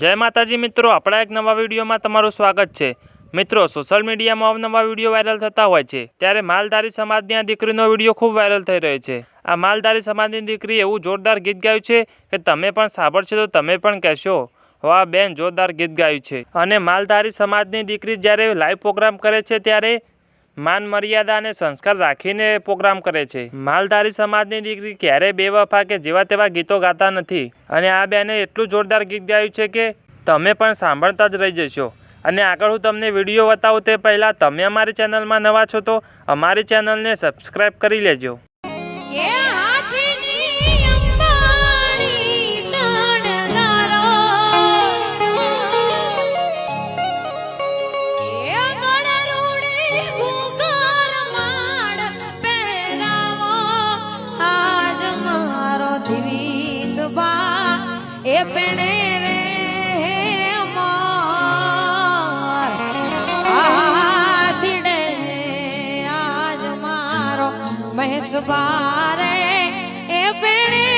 જય માતાજી મિત્રો, આપણા એક નવા વિડીયોમાં તમારું સ્વાગત છે. મિત્રો સોશિયલ મીડિયામાં અવનવા વીડિયો વાયરલ થતા હોય છે, ત્યારે માલધારી સમાજની આ દીકરીનો વીડિયો ખૂબ વાયરલ થઈ રહ્યો છે. આ માલધારી સમાજની દીકરી એવું જોરદાર ગીત ગાયું છે કે તમે પણ સાંભળશો તો તમે પણ કહેશો. વાહ બેન જોરદાર ગીત ગાયું છે. અને માલધારી સમાજની દીકરી જ્યારે લાઈવ પ્રોગ્રામ કરે છે ત્યારે માન મર્યાદા અને સંસ્કાર રાખીને પ્રોગ્રામ કરે છે. માલધારી સમાજની દીકરી ક્યારેય બેવફા કે જેવા તેવા ગીતો ગાતા નથી. અને આ બેને એટલું જોરદાર ગીત ગાયું છે કે તમે પણ સાંભળતા જ રહી જશો. અને આગળ હું તમને વીડિયો બતાવું તે પહેલાં તમે અમારી ચેનલમાં નવા છો તો અમારી ચેનલને સબસ્ક્રાઈબ કરી લેજો. એ પેણે આજ મારો મહેશ બારે એ પેણે